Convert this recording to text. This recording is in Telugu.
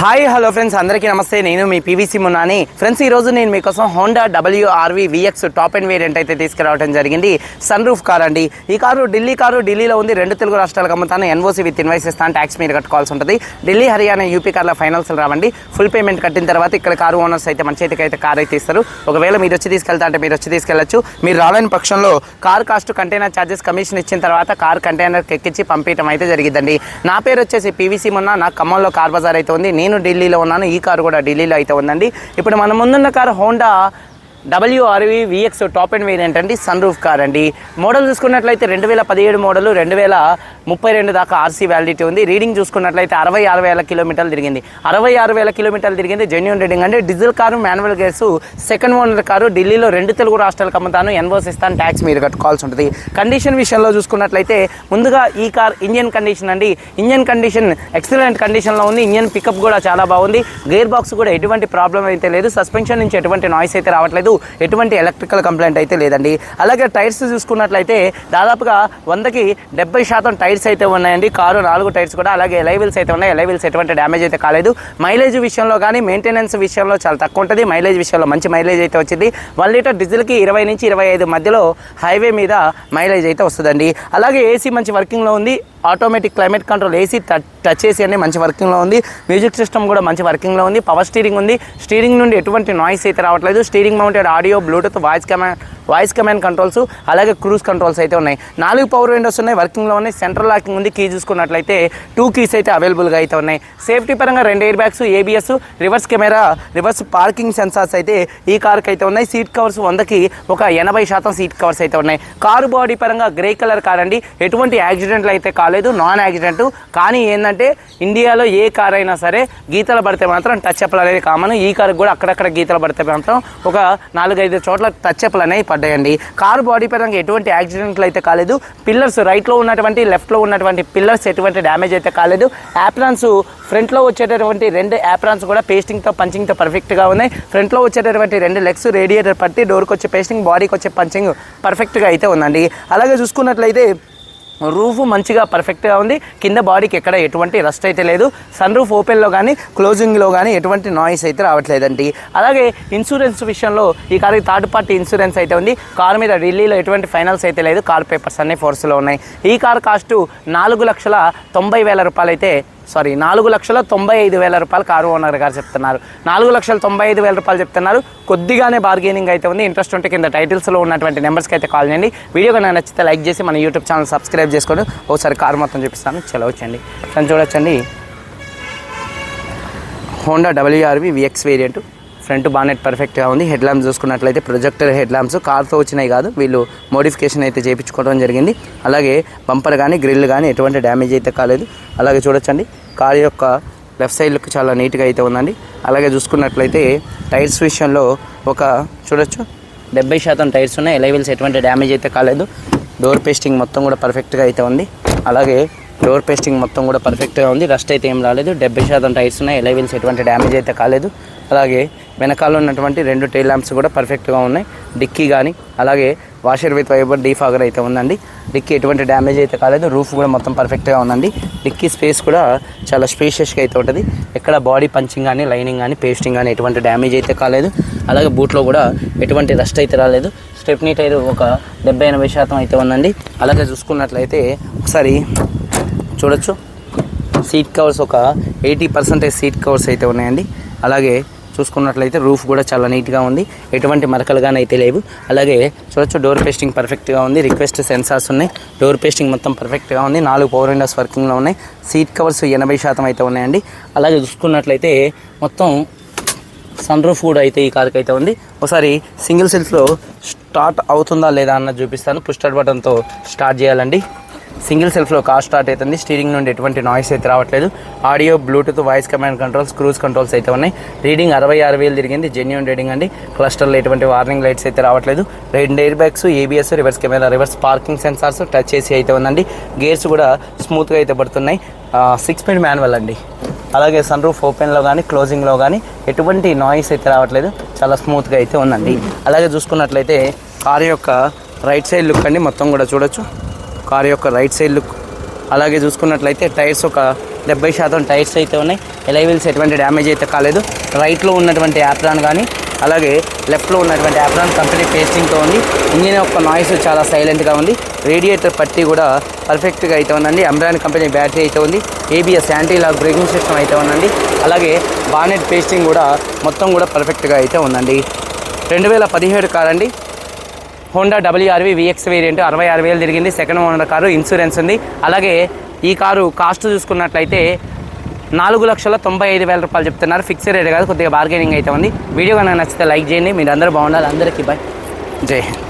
Hi hello friends. అందరికీ నమస్తే. నేను మీ పీవీసీ మున్నాని. ఫ్రెండ్స్ ఈ రోజు నేను మీకోసం Honda WRV VX top end variant అయితే తీసుకురావడం జరిగింది. సన్ రూఫ్ కార్ అండి. ఈ కారు ఢిల్లీ కారు ఢిల్లీలో ఉంది. రెండు తెలుగు రాష్ట్రాలకు అమ్ముతాను. ఎన్ఓసి విత్ ఇన్వైస్ ఇస్తాను. ట్యాక్స్ మీరు కట్టుకోవాల్సి ఉంటుంది. ఢిల్లీ హర్యానా యూపీ కార్ల ఫైనల్స్ రావండి. ఫుల్ పేమెంట్ కట్టిన తర్వాత ఇక్కడ కారు ఓనర్స్ అయితే మన చేతికి అయితే కార్ అయితే ఇస్తారు. ఒకవేళ మీరు వచ్చి తీసుకెళ్తా అంటే మీరు వచ్చి తీసుకెళ్ళచ్చు. మీరు రాలేని పక్షంలో car cost container charges commission ఇచ్చిన తర్వాత కార్ కంటైనర్ ఎక్కించి పంపించడం అయితే జరిగిందండి నా పేరు వచ్చేసి పీవీసీ మొన్న. నా ఖమ్మంలో కార్ బజార్ అయితే ఉంది. నేను ఢిల్లీలో ఉన్నాను ఈ కారు కూడా ఢిల్లీలో అయితే ఉందండి. ఇప్పుడు మన ముందున్న car Honda WRV VX top end variant అండి సన్ రూఫ్ కార్ అండి. మోడల్ చూసుకున్నట్లయితే రెండు వేల పదిహేడు మోడల్ రెండు వేల ముప్పై రెండు దాకా ఆర్సీ వ్యాలిడిటీ ఉంది. రీడింగ్ చూసుకున్నట్లయితే అరవై ఆరు వేల కిలోమీటర్లు తిరిగింది. అరవై ఆరు వేల కిలోమీటర్లు తిరిగింది జెన్యున్ రీడింగ్ అంటే diesel car manual gears second owner car ఢిల్లీలో రెండు తెలుగు రాష్ట్రాలకు అమ్ముతాను ఎన్వోస్ ఇస్తాను ట్యాక్స్ మీరు కట్టుకోవాల్సి ఉంటుంది. కండిషన్ విషయంలో చూసుకున్నట్లయితే ముందుగా ఈ కార్ ఇంజన్ కండిషన్ అండి. ఇంజన్ కండిషన్ ఎక్సలెంట్ కండిషన్లో ఉంది. ఇంజన్ పికప్ కూడా చాలా బాగుంది. గేర్ బాక్స్ కూడా ఎటువంటి ప్రాబ్లం అయితే లేదు. సస్పెన్షన్ నుంచి ఎటువంటి నాయిస్ అయితే రావట్లేదు. ఎటువంటి ఎలక్ట్రికల్ కంప్లైంట్ అయితే లేదండి. అలాగే టైర్స్ చూసుకున్నట్లయితే దాదాపుగా వందకి డెబ్బై శాతం టైర్స్ అయితే ఉన్నాయండి. కారు నాలుగు టైర్స్ కూడా అలాగే ఎలైవిల్స్ అయితే ఉన్నాయి. ఎలైవిల్స్ ఎటువంటి డ్యామేజ్ అయితే కాలేదు. మైలేజ్ విషయంలో కానీ మెయింటెనెన్స్ విషయంలో చాలా తక్కువ ఉంటుంది. మైలేజ్ విషయంలో మంచి మైలేజ్ అయితే వచ్చింది. వన్ లీటర్ డీజిల్కి ఇరవై నుంచి ఇరవై ఐదు మధ్యలో హైవే మీద మైలేజ్ అయితే వస్తుందండి. అలాగే ఏసీ మంచి వర్కింగ్లో ఉంది. Automatic climate control AC touch AC అనేది మంచి వర్కింగ్లో ఉంది. మ్యూజిక్ సిస్టమ్ కూడా మంచి వర్కింగ్లో ఉంది. పవర్ స్టీరింగ్ ఉంది. స్టీరింగ్ నుండి ఎటువంటి నాయిస్ అయితే రావట్లేదు. Steering mounted audio Bluetooth voice command voice command controls అలాగే క్రూజ్ కంట్రోల్స్ అయితే ఉన్నాయి. నాలుగు పవర్ విండోస్ ఉన్నాయి. వర్కింగ్లో ఉన్నాయి సెంట్రల్ లాకింగ్ ఉంది. కీ చూసుకున్నట్లయితే టూ కీస్ అయితే అవైలబుల్గా అయితే ఉన్నాయి. సేఫ్టీ పరంగా రెండు airbags ABS reverse camera reverse parking sensors అయితే ఈ కార్కి అయితే ఉన్నాయి. సీట్ కవర్స్ వందకి ఒక ఎనభై శాతం సీట్ కవర్స్ అయితే ఉన్నాయి. కారు బాడీ పరంగా గ్రే కలర్ కార్ అండి ఎటువంటి యాక్సిడెంట్లు అయితే కాలేదు. Non accident. కానీ ఏంటంటే ఇండియాలో ఏ కార్ అయినా సరే గీతలు పడితే మాత్రం టచ్ అప్లు అనేది కామన్ ఈ కారుకి కూడా అక్కడక్కడ గీతలు పడితే మాత్రం ఒక నాలుగైదు చోట్ల టచ్ అప్లు అనేవి పడ్డాయండి. కారు బాడీ పరంగా ఎటువంటి యాక్సిడెంట్లు అయితే కాలేదు. పిల్లర్స్ రైట్లో ఉన్నటువంటి లెఫ్ట్లో ఉన్నటువంటి పిల్లర్స్ ఎటువంటి డ్యామేజ్ అయితే కాలేదు. యాప్రాన్స్ ఫ్రంట్లో వచ్చేటటువంటి రెండు యాప్రాన్స్ కూడా పేస్టింగ్తో పంచింగ్తో పర్ఫెక్ట్గా ఉన్నాయి. ఫ్రంట్లో వచ్చేటటువంటి రెండు లెగ్స్ రేడియేటర్ పట్టి డోర్కి వచ్చే పేస్టింగ్ బాడీకి వచ్చే పంచింగ్ పర్ఫెక్ట్గా అయితే ఉందండి. అలాగే చూసుకున్నట్లయితే రూఫ్ మంచిగా పర్ఫెక్ట్గా ఉంది. కింద బాడీకి ఎక్కడ ఎటువంటి రస్ట్ అయితే లేదు. సన్ రూఫ్ ఓపెన్లో కానీ క్లోజింగ్లో కానీ ఎటువంటి నాయిస్ అయితే రావట్లేదండి. అలాగే ఇన్సూరెన్స్ విషయంలో ఈ కారు థర్డ్ పార్టీ ఇన్సూరెన్స్ అయితే ఉంది. కారు మీద ఢిల్లీలో ఎటువంటి ఫైనల్స్ అయితే లేదు. కార్ పేపర్స్ అన్నీ ఫోర్స్లో ఉన్నాయి. ఈ కార్ కాస్ట్ నాలుగు లక్షల తొంభై వేల రూపాయలు అయితే సారీ నాలుగు లక్షల తొంభై ఐదు వేల రూపాయలు కారు ఓనర్ గారు చెప్తున్నారు. నాలుగు లక్షల తొంభై ఐదు వేల రూపాయలు చెప్తున్నారు. కొద్దిగానే బార్గెనింగ్ అయితే ఉంది. ఇంట్రెస్ట్ ఉంటే కింద టైటిల్స్లో ఉన్నటువంటి నెంబర్స్కి అయితే కాల్ చేయండి. వీడియో కనుక నచ్చితే లైక్ చేసి మన యూట్యూబ్ ఛానల్ సబ్స్క్రైబ్ చేసుకొని ఒకసారి కారు మొత్తం చూపిస్తాను. చలవచ్చండి ఫ్రెండ్స్ చూడొచ్చండి. Honda WRV VX variant front bonnet పర్ఫెక్ట్గా ఉంది. హెడ్ ల్యాంప్స్ చూసుకున్నట్లయితే ప్రొజెక్టర్ హెడ్ ల్యాంప్స్ కార్తో వచ్చినాయి కాదు. వీళ్ళు మోడిఫికేషన్ అయితే చేయించుకోవడం జరిగింది. అలాగే బంపర్ కానీ గ్రిల్ కానీ ఎటువంటి డ్యామేజ్ అయితే కాలేదు. అలాగే చూడొచ్చండి. కార్ యొక్క లెఫ్ట్ సైడ్ లుక్ చాలా నీట్గా అయితే ఉందండి. అలాగే చూసుకున్నట్లయితే టైర్స్ విషయంలో ఒక చూడొచ్చు. డెబ్బై శాతం టైర్స్ ఉన్నాయి. ఎలైవిల్స్ ఎటువంటి డ్యామేజ్ అయితే కాలేదు. డోర్ పేస్టింగ్ మొత్తం కూడా పర్ఫెక్ట్గా అయితే ఉంది. అలాగే డోర్ పేస్టింగ్ మొత్తం కూడా పర్ఫెక్ట్గా ఉంది. రస్ట్ అయితే ఏం రాలేదు. డెబ్బై శాతం టైర్స్ ఉన్నాయి. ఎలైవిల్స్ ఎటువంటి డ్యామేజ్ అయితే కాలేదు. అలాగే వెనకాల ఉన్నటువంటి రెండు టైల్ ల్యాంప్స్ కూడా పర్ఫెక్ట్గా ఉన్నాయి. డిక్కీ కానీ అలాగే వాషర్ విత్ వైబర్ డీఫాగర్ అయితే ఉందండి. డిక్కీ ఎటువంటి డ్యామేజ్ అయితే కాలేదు. రూఫ్ కూడా మొత్తం పర్ఫెక్ట్గా ఉందండి. డిక్కీ స్పేస్ కూడా చాలా స్పేషియస్గా అయితే ఉంటుంది. ఎక్కడ బాడీ పంచింగ్ కానీ లైనింగ్ కానీ పేస్టింగ్ కానీ ఎటువంటి డ్యామేజ్ అయితే కాలేదు. అలాగే బూట్లో కూడా ఎటువంటి రస్ట్ అయితే రాలేదు. స్టెప్నీ టైర్ ఒక డెబ్బై ఎనభై శాతం అయితే ఉందండి. అలాగే చూసుకున్నట్లయితే ఒకసారి చూడొచ్చు. సీట్ కవర్స్ ఒక ఎయిటీ పర్సెంటేజ్ సీట్ కవర్స్ అయితే ఉన్నాయండి. అలాగే చూసుకున్నట్లయితే రూఫ్ కూడా చాలా నీట్గా ఉంది. ఎటువంటి మరకలు కానీ అయితే లేవు. అలాగే చూడొచ్చు డోర్ పేస్టింగ్ పర్ఫెక్ట్గా ఉంది. రిక్వెస్ట్ సెన్సార్స్ ఉన్నాయి. డోర్ పేస్టింగ్ మొత్తం పర్ఫెక్ట్గా ఉంది. నాలుగు పవర్ విండోస్ వర్కింగ్లో ఉన్నాయి. సీట్ కవర్స్ ఎనభై శాతం అయితే ఉన్నాయండి. అలాగే చూసుకున్నట్లయితే మొత్తం సన్ రూఫ్ కూడా అయితే ఈ కార్కి అయితే ఉంది. ఒకసారి సింగిల్ సెల్ఫ్లో స్టార్ట్ అవుతుందా లేదా అన్నది చూపిస్తాను. పుస్టర్ బటన్తో స్టార్ట్ చేయాలండి. సింగిల్ సెల్ఫ్లో కార్ స్టార్ట్ అవుతుంది. స్టీరింగ్ నుండి ఎటువంటి నాయిస్ అయితే రావట్లేదు. Audio Bluetooth voice command controls cruise controls అయితే ఉన్నాయి. రీడింగ్ అరవై ఆరు వేలు తిరిగింది. జెన్యున్ రీడింగ్ అండి. క్లస్టర్లో ఎటువంటి వార్నింగ్ లైట్స్ అయితే రావట్లేదు. రెండు airbags ABS reverse camera reverse parking sensors touch చేసి అయితే ఉందండి. గేర్స్ కూడా స్మూత్గా అయితే పడుతున్నాయి. సిక్స్ స్పీడ్ మాన్యువల్ అండి. అలాగే సన్ రూఫ్ ఓపెన్లో కానీ క్లోజింగ్లో కానీ ఎటువంటి నాయిస్ అయితే రావట్లేదు. చాలా స్మూత్గా అయితే ఉందండి. అలాగే చూసుకున్నట్లయితే కార్ యొక్క రైట్ సైడ్ లుక్ అండి. మొత్తం కూడా చూడొచ్చు. కార్ యొక్క రైట్ సైడ్ లుక్. అలాగే చూసుకున్నట్లయితే టైర్స్ ఒక డెబ్బై శాతం టైర్స్ అయితే ఉన్నాయి. ఎలైవిల్స్ ఎటువంటి డ్యామేజ్ అయితే కాలేదు. రైట్లో ఉన్నటువంటి యాప్రాన్ కానీ అలాగే లెఫ్ట్లో ఉన్నటువంటి యాప్రాన్ కంపెనీ పేస్టింగ్తో ఉంది. ఇంజిన్ యొక్క నాయిస్ చాలా సైలెంట్గా ఉంది. రేడియేటర్ పట్టి కూడా పర్ఫెక్ట్గా అయితే ఉందండి. అమ్రాన్ కంపెనీ బ్యాటరీ అయితే ఉంది. ABS anti lock braking system అయితే ఉందండి. అలాగే బానెట్ పేస్టింగ్ కూడా మొత్తం కూడా పర్ఫెక్ట్గా అయితే ఉందండి. రెండు వేల పదిహేడు కారండి. అండి హోండా డబ్ల్యూఆర్వి విఎక్స్ వేరియంట్ అరవై ఆరు వేలు తిరిగింది. సెకండ్ ఓనర్ కారు ఇన్సూరెన్స్ ఉంది. అలాగే ఈ కారు కాస్ట్ చూసుకున్నట్లయితే నాలుగు లక్షల తొంభై ఐదు వేల రూపాయలు చెప్తున్నారు. ఫిక్స్డ్ రేట్ కాదు కొద్దిగా బార్గెనింగ్ అయితే ఉంది. వీడియో కనుక నచ్చితే లైక్ చేయండి. మీరు అందరూ బాగుండాలి. అందరికీ బాయ్ జై హింద్.